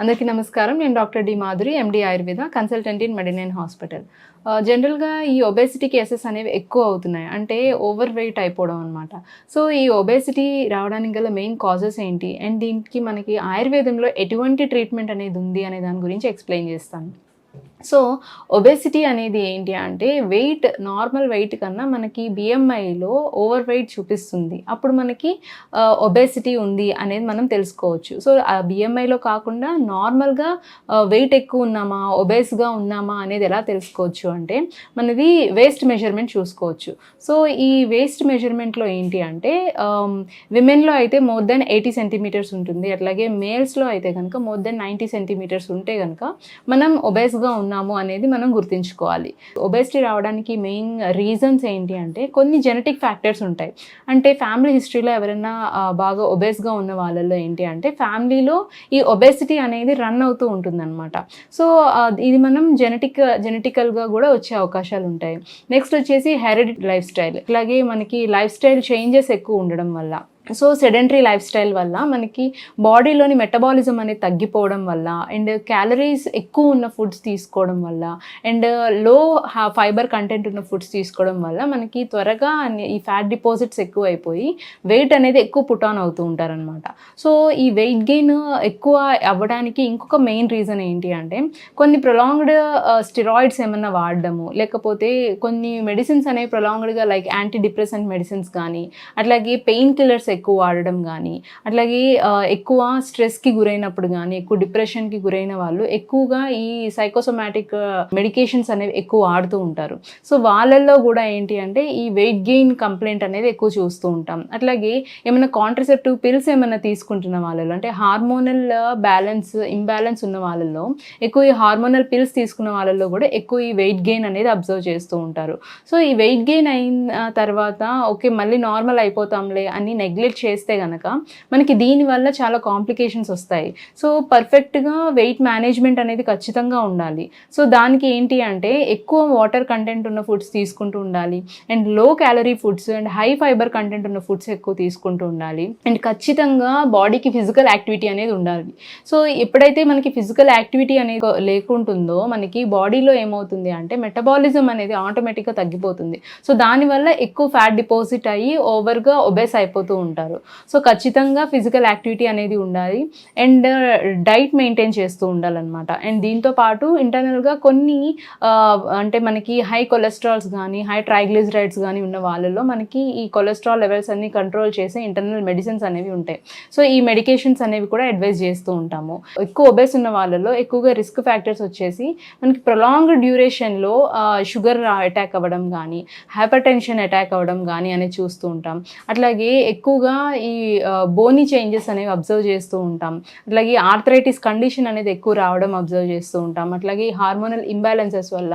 అందరికీ నమస్కారం. నేను doctor D Madhuri MD Ayurveda consultant in Medinine hospital జనరల్గా ఈ ఒబేసిటీ కేసెస్ అనేవి ఎక్కువ అవుతున్నాయి. అంటే ఓవర్ వెయిట్ అయిపోవడం అనమాట సో ఈ ఒబేసిటీ రావడానికి గల మెయిన్ కాజెస్ ఏంటి? అండ్ దీనికి మనకి ఆయుర్వేదంలో ఎటువంటి ట్రీట్మెంట్ అనేది ఉంది అనే దాని గురించి ఎక్స్ప్లెయిన్ చేస్తాను. సో ఒబేసిటీ అనేది ఏంటి అంటే వెయిట్ నార్మల్ వెయిట్ కన్నా మనకి బిఎంఐలో ఓవర్ వెయిట్ చూపిస్తుంది. అప్పుడు మనకి ఒబేసిటీ ఉంది అనేది మనం తెలుసుకోవచ్చు. సో ఆ బిఎంఐలో కాకుండా నార్మల్గా వెయిట్ ఎక్కువ ఉన్నామా ఒబేస్గా ఉన్నామా అనేది ఎలా తెలుసుకోవచ్చు అంటే మనది వేస్ట్ మెజర్మెంట్ చూసుకోవచ్చు. సో ఈ వేస్ట్ మెజర్మెంట్లో ఏంటి అంటే విమెన్లో అయితే మోర్ దెన్ ఎయిటీ సెంటీమీటర్స్ ఉంటుంది. అట్లాగే మేల్స్లో అయితే కనుక మోర్ దెన్ నైంటీ సెంటీమీటర్స్ ఉంటే కనుక మనం ఒబేస్గా ఉన్నాము అనేది మనం గుర్తుంచుకోవాలి. ఒబేసిటీ రావడానికి మెయిన్ రీజన్స్ ఏంటి అంటే కొన్ని జెనెటిక్ ఫ్యాక్టర్స్ ఉంటాయి. అంటే ఫ్యామిలీ హిస్టరీలో ఎవరైనా బాగా ఒబేస్గా ఉన్న వాళ్ళల్లో ఏంటి అంటే ఫ్యామిలీలో ఈ ఒబేసిటీ అనేది రన్ అవుతూ ఉంటుందన్నమాట. సో ఇది మనం జెనెటిక్ జెనెటికల్గా కూడా వచ్చే అవకాశాలు ఉంటాయి. నెక్స్ట్ వచ్చేసి హెరిడిటీ లైఫ్ స్టైల్ అలాగే మనకి లైఫ్ స్టైల్ చేంజెస్ ఎక్కువ ఉండడం వల్ల. సో సెడెంటరీ లైఫ్ స్టైల్ వల్ల మనకి బాడీలోని మెటబాలిజం అనేది తగ్గిపోవడం వల్ల అండ్ క్యాలరీస్ ఎక్కువ ఉన్న ఫుడ్స్ తీసుకోవడం వల్ల అండ్లో ఫైబర్ కంటెంట్ ఉన్న ఫుడ్స్ తీసుకోవడం వల్ల మనకి త్వరగా ఈ ఫ్యాట్ డిపాజిట్స్ ఎక్కువ అయిపోయి వెయిట్ అనేది ఎక్కువ పుట్ ఆన్ అవుతూ ఉంటారనమాట సో ఈ వెయిట్ గెయిన్ ఎక్కువ అవ్వడానికి ఇంకొక మెయిన్ రీజన్ ఏంటి అంటే కొన్ని ప్రొలాంగ్డ్ స్టిరాయిడ్స్ uh, ఏమన్నా వాడడము లేకపోతే కొన్ని మెడిసిన్స్ అనేవి ప్రొలాంగ్డ్గా లైక్ యాంటీ డిప్రెసెంట్ మెడిసిన్స్ కానీ అట్లాగే పెయిన్ కిల్లర్స్ ఎక్కువ వాడడం కానీ అట్లాగే ఎక్కువ స్ట్రెస్కి గురైనప్పుడు కానీ ఎక్కువ డిప్రెషన్కి గురైన వాళ్ళు ఎక్కువగా ఈ సైకోసోమాటిక్ మెడికేషన్స్ అనేవి ఎక్కువ వాడుతూ ఉంటారు. సో వాళ్ళల్లో కూడా ఏంటి అంటే ఈ వెయిట్ గెయిన్ కంప్లైంట్ అనేది ఎక్కువ చూస్తూ ఉంటాం. అట్లాగే ఏమైనా కాంట్రసెప్టివ్ పిల్స్ ఏమైనా తీసుకుంటున్న వాళ్ళలో అంటే హార్మోనల్ బ్యాలెన్స్ ఇంబ్యాలెన్స్ ఉన్న వాళ్ళలో ఎక్కువ ఈ హార్మోనల్ పిల్స్ తీసుకున్న వాళ్ళలో కూడా ఎక్కువ ఈ వెయిట్ గెయిన్ అనేది అబ్జర్వ్ చేస్తూ ఉంటారు. సో ఈ వెయిట్ గెయిన్ అయిన తర్వాత ఓకే మళ్ళీ నార్మల్ అయిపోతాంలే అని నెగ్లెక్ట్ చేస్తే కనుక మనకి దీనివల్ల చాలా కాంప్లికేషన్స్ వస్తాయి. సో పర్ఫెక్ట్గా వెయిట్ మేనేజ్మెంట్ అనేది ఖచ్చితంగా ఉండాలి. సో దానికి ఏంటి అంటే ఎక్కువ వాటర్ కంటెంట్ ఉన్న ఫుడ్స్ తీసుకుంటూ ఉండాలి. అండ్లో calorie foods and high fibre content ఉన్న ఫుడ్స్ ఎక్కువ తీసుకుంటూ ఉండాలి. అండ్ ఖచ్చితంగా బాడీకి ఫిజికల్ యాక్టివిటీ అనేది ఉండాలి. సో ఎప్పుడైతే మనకి ఫిజికల్ యాక్టివిటీ అనేది లేకుంటుందో మనకి బాడీలో ఏమవుతుంది అంటే మెటబాలిజం అనేది ఆటోమేటిక్గా తగ్గిపోతుంది. సో దానివల్ల ఎక్కువ ఫ్యాట్ డిపాజిట్ అయ్యి ఓవర్గా ఒబేస్ అయిపోతూ ఉంటారు. సో ఖచ్చితంగా ఫిజికల్ యాక్టివిటీ అనేది ఉండాలి. అండ్ డైట్ మెయింటైన్ చేస్తూ ఉండాలన్నమాట. అండ్ దీంతో పాటు ఇంటర్నల్గా కొన్ని అంటే మనకి హై కొలెస్ట్రాల్స్ కానీ హై ట్రైగ్లిజరైడ్స్ కానీ ఉన్న వాళ్ళలో మనకి ఈ కొలెస్ట్రాల్ లెవెల్స్ అన్ని కంట్రోల్ చేసే ఇంటర్నల్ మెడిసిన్స్ అనేవి ఉంటాయి. సో ఈ మెడికేషన్స్ అనేవి కూడా అడ్వైజ్ చేస్తూ ఉంటాము. ఎక్కువ ఒబేస్ ఉన్న వాళ్ళలో ఎక్కువగా రిస్క్ ఫ్యాక్టర్స్ వచ్చేసి మనకి ప్రొలాంగ్ డ్యూరేషన్లో షుగర్ అటాక్ అవ్వడం కానీ హైపర్ టెన్షన్ అటాక్ అవ్వడం కానీ అనేది చూస్తూ ఉంటాం. అట్లాగే ఎక్కువ ఎక్కువగా ఈ బోనీ చేంజెస్ అనేవి అబ్జర్వ్ చేస్తూ ఉంటాం. అట్లాగే ఆర్థరైటిస్ కండిషన్ అనేది ఎక్కువ రావడం అబ్జర్వ్ చేస్తూ ఉంటాం. అట్లాగే హార్మోనల్ ఇంబ్యాలెన్సెస్ వల్ల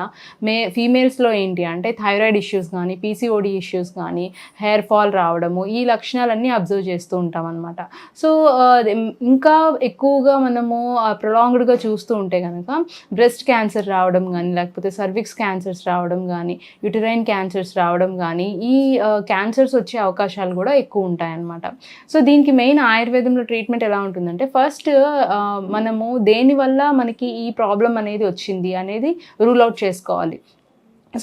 మే ఫీమేల్స్లో ఏంటి అంటే థైరాయిడ్ ఇష్యూస్ కానీ పీసీఓడి ఇష్యూస్ కానీ హెయిర్ ఫాల్ రావడము ఈ లక్షణాలన్నీ అబ్జర్వ్ చేస్తూ ఉంటాం అనమాట సో ఇంకా ఎక్కువగా మనము ప్రొలాంగ్డ్గా చూస్తూ ఉంటే కనుక బ్రెస్ట్ క్యాన్సర్ రావడం కానీ లేకపోతే సర్విక్స్ క్యాన్సర్స్ రావడం కానీ యుటరైన్ క్యాన్సర్స్ రావడం కానీ ఈ క్యాన్సర్స్ వచ్చే అవకాశాలు కూడా ఎక్కువ ఉంటాయి ఉంటాయన్నమాట సో దీనికి మెయిన్ ఆయుర్వేదంలో ట్రీట్మెంట్ ఎలా ఉంటుందంటే ఫస్ట్ మనము దేనివల్ల మనకి ఈ ప్రాబ్లం అనేది వచ్చింది అనేది రూల్ అవుట్ చేసుకోవాలి.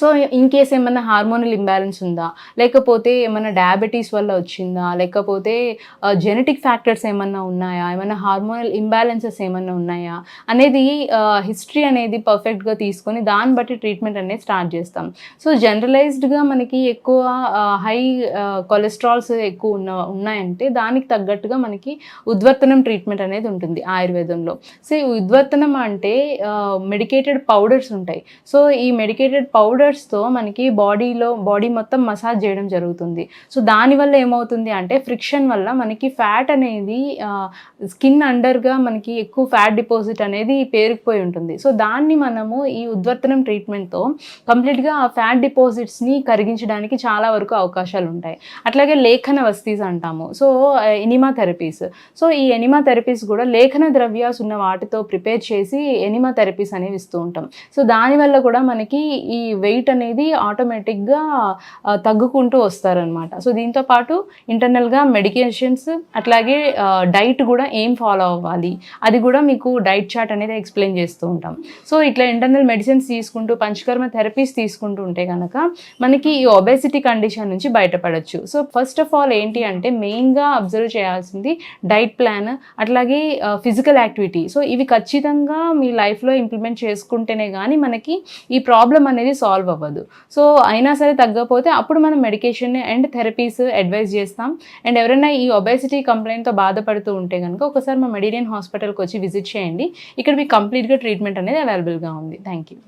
సో ఇన్ కేస్ ఏమన్నా హార్మోనల్ ఇంబ్యాలెన్స్ ఉందా? లేకపోతే ఏమైనా డయాబెటీస్ వల్ల వచ్చిందా? లేకపోతే జెనెటిక్ ఫ్యాక్టర్స్ ఏమన్నా ఉన్నాయా? ఏమైనా హార్మోనల్ ఇంబ్యాలెన్సెస్ ఏమన్నా ఉన్నాయా? అనేది హిస్టరీ అనేది పర్ఫెక్ట్గా తీసుకొని దాన్ని బట్టి ట్రీట్మెంట్ అనేది స్టార్ట్ చేస్తాం. సో జనరలైజ్డ్గా మనకి ఎక్కువ హై కొలెస్ట్రాల్స్ ఎక్కువ ఉన్న ఉన్నాయంటే దానికి తగ్గట్టుగా మనకి ఉద్వర్తనం ట్రీట్మెంట్ అనేది ఉంటుంది ఆయుర్వేదంలో. సో ఈ ఉద్వర్తనం అంటే మెడికేటెడ్ పౌడర్స్ ఉంటాయి. సో ఈ మెడికేటెడ్ పౌడర్ పౌడర్స్తో మనకి బాడీలో బాడీ మొత్తం మసాజ్ చేయడం జరుగుతుంది. సో దానివల్ల ఏమవుతుంది అంటే ఫ్రిక్షన్ వల్ల మనకి ఫ్యాట్ అనేది స్కిన్ అండర్గా మనకి ఎక్కువ ఫ్యాట్ డిపాజిట్ అనేది పేరుకుపోయి ఉంటుంది. సో దాన్ని మనము ఈ ఉద్వర్తనం ట్రీట్మెంట్తో కంప్లీట్గా ఆ ఫ్యాట్ డిపాజిట్స్ని కరిగించడానికి చాలా వరకు అవకాశాలు ఉంటాయి. అట్లాగే లేఖన వస్తీస్ అంటాము. So enema therapies. సో ఈ ఎనిమా థెరపీస్ కూడా లేఖన ద్రవ్యాస్ ఉన్న వాటితో ప్రిపేర్ చేసి ఎనిమా థెరపీస్ అనేవి ఇస్తూ ఉంటాం. సో దానివల్ల కూడా మనకి ఈ వెయిట్ వెయిట్ అనేది ఆటోమేటిక్గా తగ్గుకుంటూ వస్తారనమాట సో దీంతో పాటు ఇంటర్నల్గా మెడికేషన్స్ అట్లాగే డైట్ కూడా ఏం ఫాలో అవ్వాలి? అది కూడా మీకు డైట్ చార్ట్ అనేది ఎక్స్ప్లెయిన్ చేస్తూ ఉంటాం. సో ఇట్లా ఇంటర్నల్ మెడిసిన్స్ తీసుకుంటూ పంచకర్మ థెరపీస్ తీసుకుంటూ ఉంటే కనుక మనకి ఈ ఒబేసిటీ కండిషన్ నుంచి బయటపడవచ్చు సో ఫస్ట్ ఆఫ్ ఆల్ ఏంటి అంటే మెయిన్గా అబ్జర్వ్ చేయాల్సింది డైట్ ప్లాన్ అట్లాగే ఫిజికల్ యాక్టివిటీ సో ఇవి ఖచ్చితంగా మీ లైఫ్లో ఇంప్లిమెంట్ చేసుకుంటేనే కానీ మనకి ఈ ప్రాబ్లం అనేది సాల్వ్ సాల్వ్ అవ్వదు. సో అయినా సరే తగ్గకపోతే అప్పుడు మనం మెడికేషన్ అండ్ థెరపీస్ అడ్వైస్ చేస్తాం. అండ్ ఎవరైనా ఈ ఒబేసిటీ కంప్లైంట్తో బాధపడుతూ ఉంటే కనుక ఒకసారి మా మెడిరియన్ హాస్పిటల్కి వచ్చి విజిట్ చేయండి. ఇక్కడ మీకు కంప్లీట్గా ట్రీట్మెంట్ అనేది అవైలబుల్గా ఉంది. Thank you